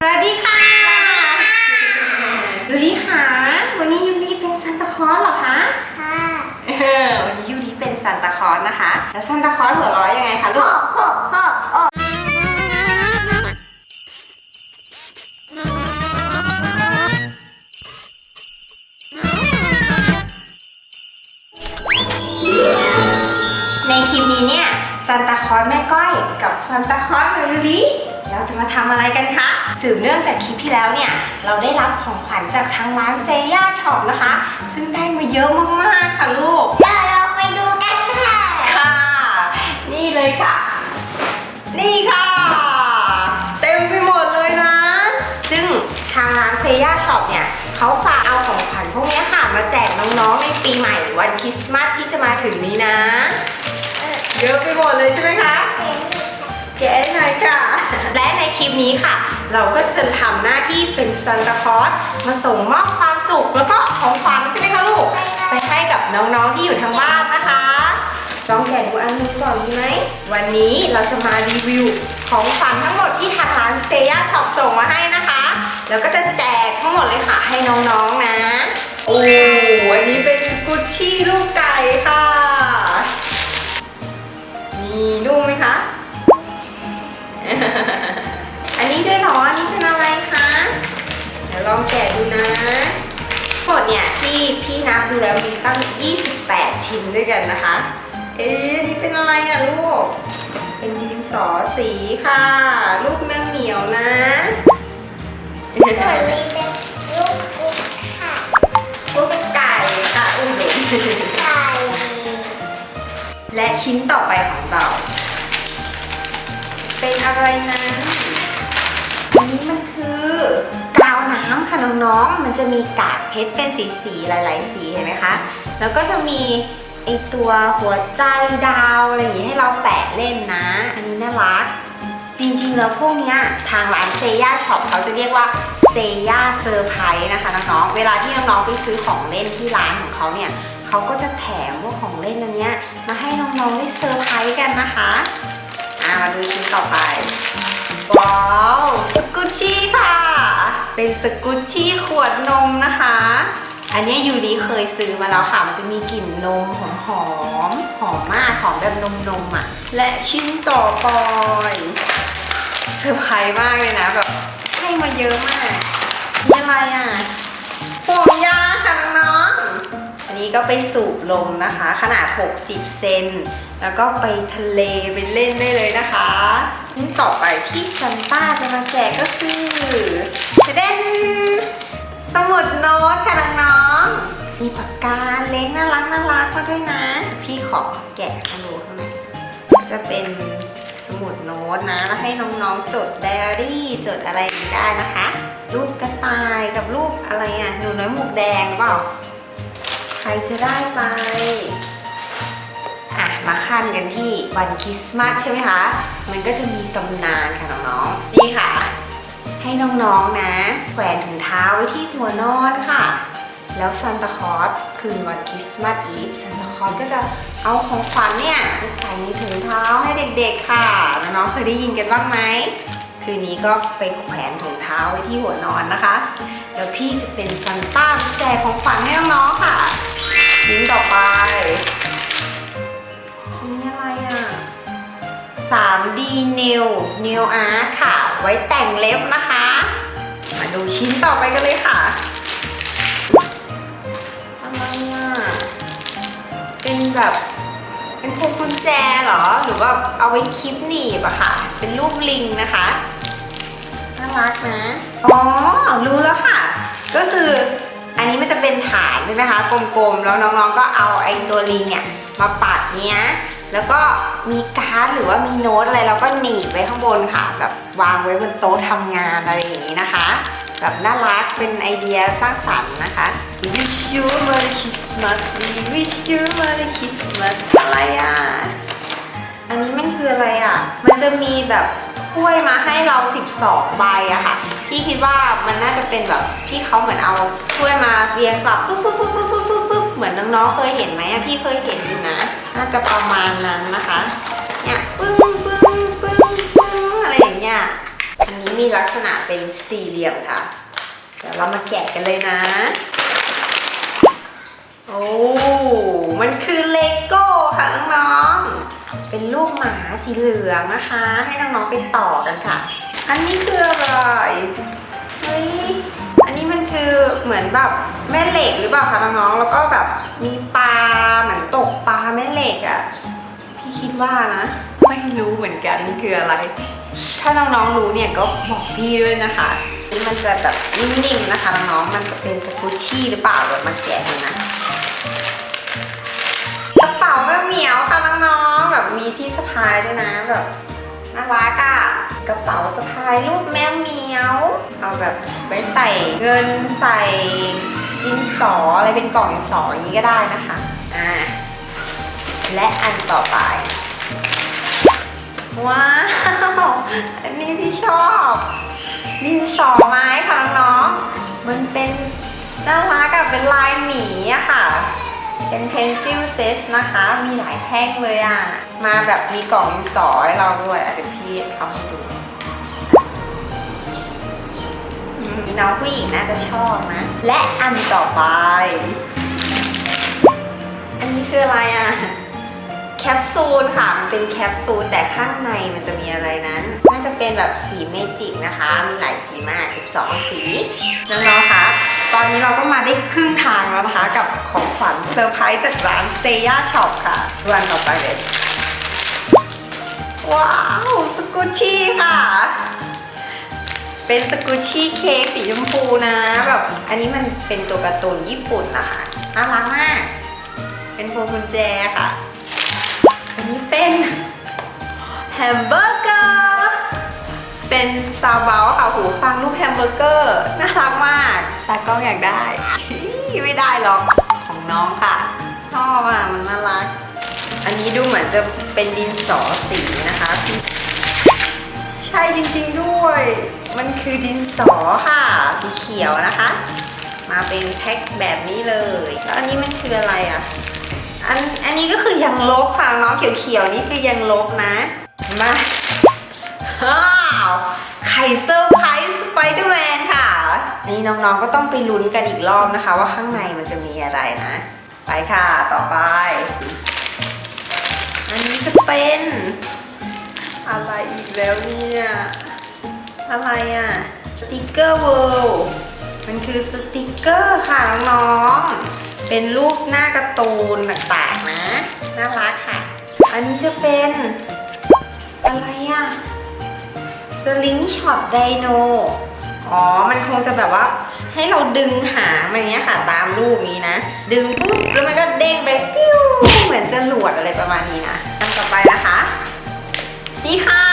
สวัสดีค่ะยูริค่ะ วันนี้ยูริเป็นซานตาคลอสเหรอคะค่ะเออวันนี้ยูริเป็นซานตาคลอสนะคะ แล้วซานตาคลอสหัวเร้อยยังไงคะลูโอ้กโหโอ้โอ้ในคลิปนี้เนี่ยซานตาคลอสแม่ก้อยกับซานตาคลอสหนูยูริ เราจะมาทำอะไรกันคะ สืบเนื่องจากคลิปที่แล้วเนี่ย เราได้รับของขวัญจากทางร้านเซย่าช็อปนะคะ ซึ่งได้มาเยอะมากๆค่ะลูก เดี๋ยวเราไปดูกันค่ะ ค่ะ นี่เลยค่ะ นี่ค่ะ เต็มไปหมดเลยนะ ซึ่งทางร้านเซย่าช็อปเนี่ยเขาฝากเอาของขวัญพวกเนี้ยค่ะ มาแจกน้องๆในปีใหม่วันคริสต์มาสที่จะมาถึงนี้นะ เยอะไปหมดเลยใช่ไหมคะ แกะหน่อยค่ะ และในคลิปนี้ค่ะ เราก็จะทำหน้าที่เป็นซันตาคลอสมาส่งมอบความสุขแล้วก็ของขวัญใช่ไหมคะลูก ไปให้กับน้องๆที่อยู่ทางบ้านนะคะลองแกะดูอันหนึงก่อนดีไหม วันนี้เราจะมารีวิวของขวัญทั้งหมดที่ทางร้านเซย่าช็อปส่งมาให้นะคะ แล้วก็จะแจกทั้งหมดเลยค่ะให้น้องๆนะโอ้อันนี้เป็นสกุชชี่ลูกไก่ ลองแกะดูนะทั้งหมดเนี่ยที่พี่นับดูแล้วมีตั้ง 28 ชิ้นด้วยกันนะคะ เอ๊ะอันนี่เป็นอะไรอะลูก เป็นดินสอสีค่ะ รูปแม่เหมียวนะเหมือนมีเป็นลูกกุ๊กค่ะรูปไก่ค่ะอุ้ยเด็กไก่และชิ้นต่อไปของเรา เป็นอะไรนั้นอันนี้มันคือกาวน้ำ ค่ะน้องๆ มันจะมีกากเพชรเป็นสีๆ หลาย ๆ สีเห็นไหมคะ แล้วก็จะมีไอตัวหัวใจดาวอะไรอย่างงี้ให้เราแปะเล่นนะ อันนี้น่ารัก จริงๆ แล้วพวกเนี้ยทางร้านเซย่าช็อปเขาจะเรียกว่าเซย่าเซอร์ไพรส์นะคะน้องๆ เวลาที่น้องๆ ไปซื้อของเล่นที่ร้านของเขาเนี่ยเขาก็จะแถมพวกของเล่นอันเนี้ยมาให้น้องๆ ได้เซอร์ไพรส์กันนะคะอะมาดูชิ้นต่อไป ว้าวสกุชชี่ค่ะ เป็นสกุชชี่ขวดนมนะคะ อันนี้ยูริเคยซื้อมาแล้วค่ะ มันจะมีกลิ่นนมหอมหอมๆหอมมากหอมแบบนมนมอะ และชิ้นต่อไปเซอร์ไพรส์มากเลยนะแบบให้มาเยอะมากนี่อะไรอะห่วงยางค่ะน้องๆอันนี้ก็ไปสูบลมนะคะ ขนาด 60 เซน แล้วก็ไปทะเลไปเล่นได้เลยนะคะนี่ต่อไปที่ซันต้าจะมาแจกก็ คือเด่นสมุดโน้ตค่ะน้องๆมีปากกาเล็กน่ารักน่ารักมาด้วยนะ พี่ขอแกะให้ดูข้างในจะเป็นสมุดโน้ตนะ แล้วให้น้องๆจดไดอารี่จดอะไรได้นะคะ รูปกระต่ายกับรูปอะไรอะหนูน้อยหมวกแดงเปล่าใครจะได้ไปอะมาขั้นกันที่วันคริสต์มาสใช่ไหมคะ มันก็จะมีตำนานค่ะน้องๆนี่ค่ะ ให้น้องๆนะ แขวนถุงเท้าไว้ที่หัวนอนค่ะ แล้วซานตาคลอสคืนวันคริสต์มาสอีฟซานตาคลอสก็จะเอาของขวัญเนี่ยไปใส่ในถุงเท้าให้เด็กๆค่ะ น้องๆเคยได้ยินกันบ้างไหมคืนนี้ก็ไปแขวนถุงเท้าไว้ที่หัวนอนนะคะ แล้วพี่จะเป็นซันต้าแจกของขวัญให้น้องๆค่ะชิ้นต่อไป 3D Nail Nail Art ค่ะ ไว้แต่งเล็บนะคะ มาดูชิ้นต่อไปกันเลยค่ะอะไรอะเป็นแบบเป็นพวงกุญแจเหรอ หรือว่าเอาไว้คลิปหนีบอะค่ะ เป็นรูปลิงนะคะ น่ารักนะ อ๋อ รู้แล้วค่ะ ก็คืออันนี้มันจะเป็นฐานใช่ไหมคะ กลมๆ แล้วน้องๆ ก็เอาไอ้ตัวลิงเนี่ยมาปัดเนี้ย แล้วก็มีการ์ดหรือว่ามีโน้ตอะไรเราก็หนีบไว้ข้างบนค่ะแบบวางไว้บนโต๊ะทำงานอะไรอย่างนี้นะคะแบบน่ารักเป็นไอเดียสร้างสรรค์นะคะ Wish you a Merry Christmas We wish you a Merry Christmas อะไรอะ อันนี้มันคืออะไรอะ มันจะมีแบบถ้วยมาให้เรา 12 ใบอะค่ะ พี่คิดว่ามันน่าจะเป็นแบบที่เขาเหมือนเอาถ้วยมาเรียงสลับฟึ๊บฟึ๊บฟึ๊บฟึ๊บฟึ๊บฟึ๊บฟึ๊บเหมือนน้องๆเคยเห็นไหมอะพี่เคยเห็นอยู่นะ น่าจะประมาณนั้นนะคะเนี่ยปึ้งปึ้งปึ้งปึ้งอะไรอย่างเงี้ยอันนี้มีลักษณะเป็นสี่เหลี่ยมค่ะเดี๋ยวเรามาแกะกันเลยนะ โอ้มันคือเลโก้ค่ะน้องๆเป็นรูปหมาสีเหลืองนะคะ ให้น้องๆไปต่อกันค่ะ อันนี้คืออะไรเฮ้ยอันนี้มันคือเหมือนแบบแม่เหล็กหรือเปล่าคะน้องๆแล้วก็แบบ มีปลาเหมือนตกปลาแม่เหล็กอะ่ะพี่คิดว่านะ ไม่รู้เหมือนกันคืออะไร ถ้าน้องๆรู้เนี่ยก็บอกพี่ด้วยนะคะนี่มันจะแบบนิ่มๆนะคะน้องๆมันจะเป็นสกูชี่หรือเปล่าเดี๋ยวมาแกะดูนะกระเป๋าแม่เหมียวค่ะน้องๆแบบมีที่สะพายด้วยนะแบบน่ารักอะ่ะกระเป๋าสะพายรูปแมวเหมียว เอาแบบไว้ใส่เงินใส่ ดินสออะไรเป็นกล่องดินสออย่างนี้ก็ได้นะคะอ่าและอันต่อไป ว้าว อันนี้พี่ชอบ ดินสอไม้ค่ะน้องๆมันเป็นน่ารักอะเป็นลายหมีอะค่ะ เป็น pencil set นะคะ มีหลายแท่งเลยอะมาแบบมีกล่องดินสอให้เราด้วยอะเดี๋ยวพี่ทำให้ดู อืมน้องผู้หญิงน่าจะชอบนะ และอันต่อไป อันนี้คืออะไรอะแคปซูลค่ะ มันเป็นแคปซูลแต่ข้างในมันจะมีอะไรนั้น น่าจะเป็นแบบสีเมจิกนะคะ มีหลายสีมาก 12 สีน้องๆคะตอนนี้เราก็มาได้ครึ่งทางแล้วนะคะ กับของขวัญเซอร์ไพรส์จากร้านเซย่าช็อปค่ะวันต่อไปเลยว้าว สกุชี่ค่ะ เป็นสกุชชี่เค้กสีชมพูนะแบบอันนี้มันเป็นตัวการ์ตูนญี่ปุ่นนะคะน่ารักมาก เป็นพวงกุญแจค่ะ อันนี้เป็นแฮมเบอร์เกอร์เป็นซาเบาค่ะหูฟังรูปแฮมเบอร์เกอร์น่ารักมากตากล้องอยากได้ไม่ได้หรอกของน้องค่ะชอบอะมันน่ารัก อันนี้ดูเหมือนจะเป็นดินสอสีนะคะ ใช่จริงๆด้วย มันคือดินสอค่ะ สีเขียวนะคะ มาเป็นแพ็คแบบนี้เลยแล้วอันนี้มันคืออะไรอะอันอันนี้ก็คือยังลบค่ะน้องเขียวๆนี่คือยังลบนะ มาว้าวไข่เซอร์ไพรส์สไปเดอร์แมนค่ะอันนี้น้องๆก็ต้องไปลุ้นกันอีกรอบนะคะ ว่าข้างในมันจะมีอะไรนะ ไปค่ะต่อไป อันนี้จะเป็นอะไรอีกแล้วเนี่ย อะไรอะ สติกเกอร์เวิลด์มันคือสติกเกอร์ค่ะน้องๆ เป็นรูปหน้าการ์ตูนต่างๆนะ น่ารักค่ะ อันนี้จะเป็น อะไรอะ สลิงช็อตไดโน อ๋อ มันคงจะแบบว่าให้เราดึงหางมันอย่างเงี้ยค่ะ ตามรูปนี้นะ ดึงปุ๊บแล้วมันก็เด้งไปฟิวเหมือนจะหลวดอะไรประมาณนี้นะอันต่อไปนะคะ นี่ค่ะ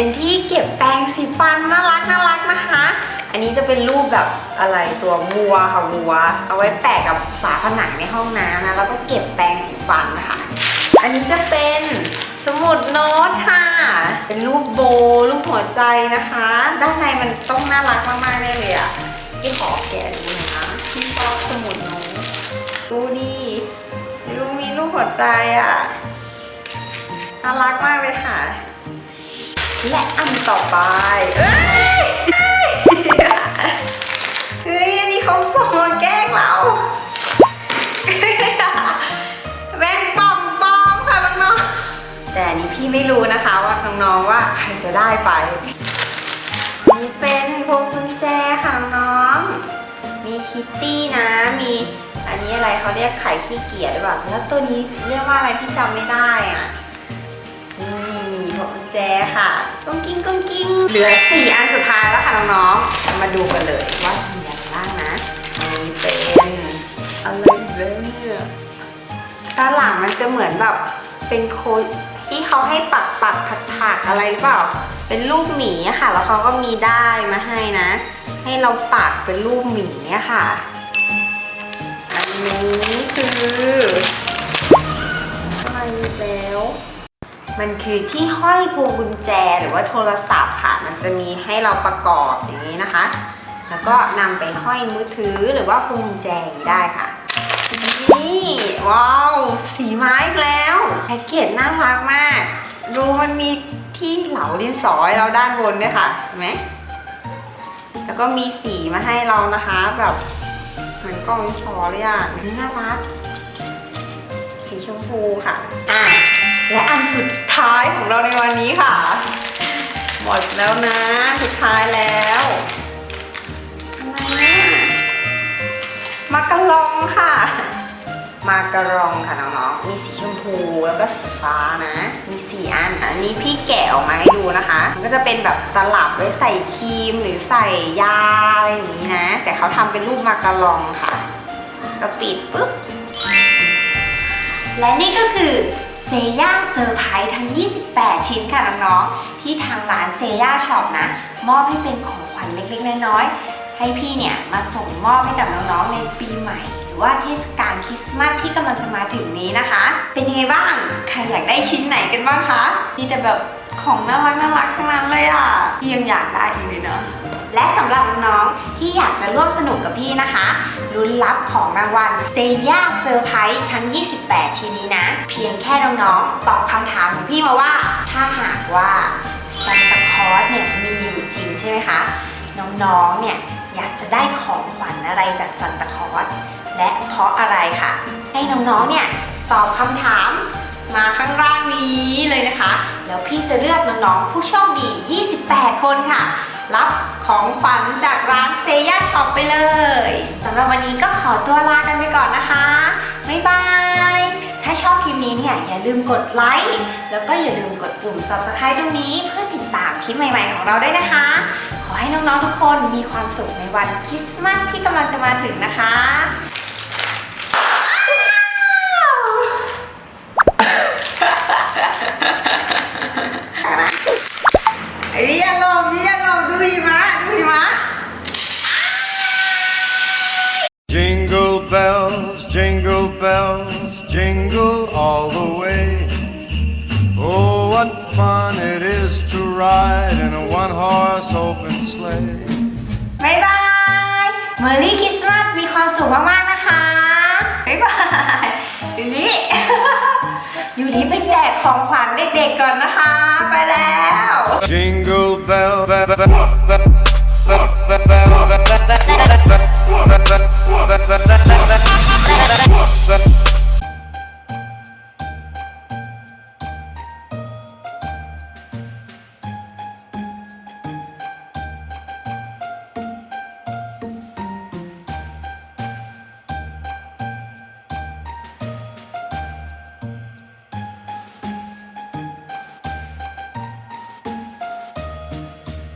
เป็นที่เก็บแปรงสีฟันน่ารักน่ารักนะคะ อันนี้จะเป็นรูปแบบอะไรตัววัวค่ะวัว เอาไว้แปะกับฝาผนังในห้องน้ำนะแล้วก็เก็บแปรงสีฟันนะคะอันนี้จะเป็นสมุดโน้ตค่ะ เป็นรูปโบรูปหัวใจนะคะ ด้านในมันต้องน่ารักมากๆแน่เลยอะพี่ขอแกะดูหน่อยนะพี่ชอบสมุดโน้ตดูดิดูมีรูปหัวใจอะน่ารักมากเลยค่ะ และอันต่อไปเอ้ยเฮ้ยอันนี้เขาส่งมาแกล้งเราแมงปอมปอมค่ะน้องๆแต่อันนี้พี่ไม่รู้นะคะว่าน้องๆว่าใครจะได้ไปนี่เป็นพวงกุญแจค่ะน้องมีคิตตี้นะมีอันนี้อะไรเขาเรียกไข่ขี้เกียจหรือเปล่าแล้วตัวนี้เรียกว่าอะไรพี่จำไม่ได้อะ แจค่ะก้งกิ้งก้งกิ้งเหลือสี่อันสุดท้ายแล้วค่ะน้องๆมาดูกันเลยว่าจะมีอะไรบ้างนะอันนี้เป็นอะไรแล้วเนี่ยด้านหลังมันจะเหมือนแบบเป็นโคดที่เขาให้ปักปักถักถักอะไรหรือเปล่า เป็นรูปหมีค่ะ แล้วเขาก็มีได้ายมาให้นะ ให้เราปักเป็นรูปหมีค่ะ อันนี้คืออะไรแล้ว มันคือที่ห้อยพวงกุญแจหรือว่าโทรศัพท์ค่ะ มันจะมีให้เราประกอบอย่างนี้นะคะ แล้วก็นำไปห้อยมือถือหรือว่าพวงกุญแจได้ค่ะนี่ว้าว สีไม้อีกแล้วแพ็กเกจน่ารักมาก ดูมันมีที่เหลาดินสอให้เราด้านบนด้วยค่ะเห็นไหมแล้วก็มีสีมาให้เรานะคะแบบเหมือนกล่องดินสอเลยอะนี่น่ารักสีชมพูค่ะอะ และอันสุดท้ายของเราในวันนี้ค่ะ หมดแล้วนะ สุดท้ายแล้วอะไรเนี่ยมากระลองค่ะ มากระรองค่ะน้องๆ มีสีชมพูแล้วก็สีฟ้านะ มีสีอัน อันนี้พี่แกะออกมาให้ดูนะคะ มันก็จะเป็นแบบตลับไว้ใส่ครีมหรือใส่ยาอะไรอย่างนี้นะ แต่เขาทำเป็นรูปมากระลองค่ะ ก็ปิดปุ๊บ และนี่ก็คือเซย่าเซอร์ไพรส์ทั้ง 28 ชิ้นค่ะน้องๆ ที่ทางร้านเซย่าช็อปนะ มอบให้เป็นของขวัญเล็กๆ น้อยๆ ให้พี่เนี่ย มาส่งมอบให้กับน้องๆ ในปีใหม่ หรือว่าเทศกาลคริสต์มาสที่กำลังจะมาถึงนี้นะคะ เป็นยังไงบ้าง ใครอยากได้ชิ้นไหนกันบ้างคะ มีแต่แบบของน่ารักน่ารักทั้งนั้นเลยอะพี่ยังอยากได้อีกเลยเนาะ และสำหรับน้องๆที่อยากจะร่วมสนุกกับพี่นะคะลุ้นรับของรางวัลเซย่าเซอร์ไพรส์ทั้ง 28 ชิ้นนี้นะ เพียงแค่น้องๆตอบคำถามของพี่มาว่า ถ้าหากว่าซันตาคลอสเนี่ยมีอยู่จริงใช่ไหมคะ น้องๆเนี่ยอยากจะได้ของขวัญอะไรจากซันตาคลอสและเพราะอะไรค่ะ ให้น้องๆเนี่ยตอบคำถามมาข้างล่างนี้เลยนะคะ แล้วพี่จะเลือกน้องๆผู้โชคดี 28 คนค่ะ รับของขวัญจากร้านเซย่าช็อปไปเลยสำหรับวันนี้ก็ขอตัวลากันไปก่อนนะคะ บ๊ายบาย ถ้าชอบคลิปนี้เนี่ยอย่าลืมกดไลค์แล้วก็อย่าลืมกดปุ่ม subscribe ตรงนี้เพื่อติดตามคลิปใหม่ๆของเราด้วยนะคะ ขอให้น้องๆทุกคนมีความสุขในวันคริสต์มาสที่กำลังจะมาถึงนะคะนะ what fun it is to ride in a one horse open sleigh. บ๊ายบายเมอรี่คริสต์มาสมีความสุขมากๆนะคะบ๊ายบายยูริยูริไปแจกของขวัญเด็กๆก่อนนะคะ ไปแล้ว Jingle bell, bell, bell.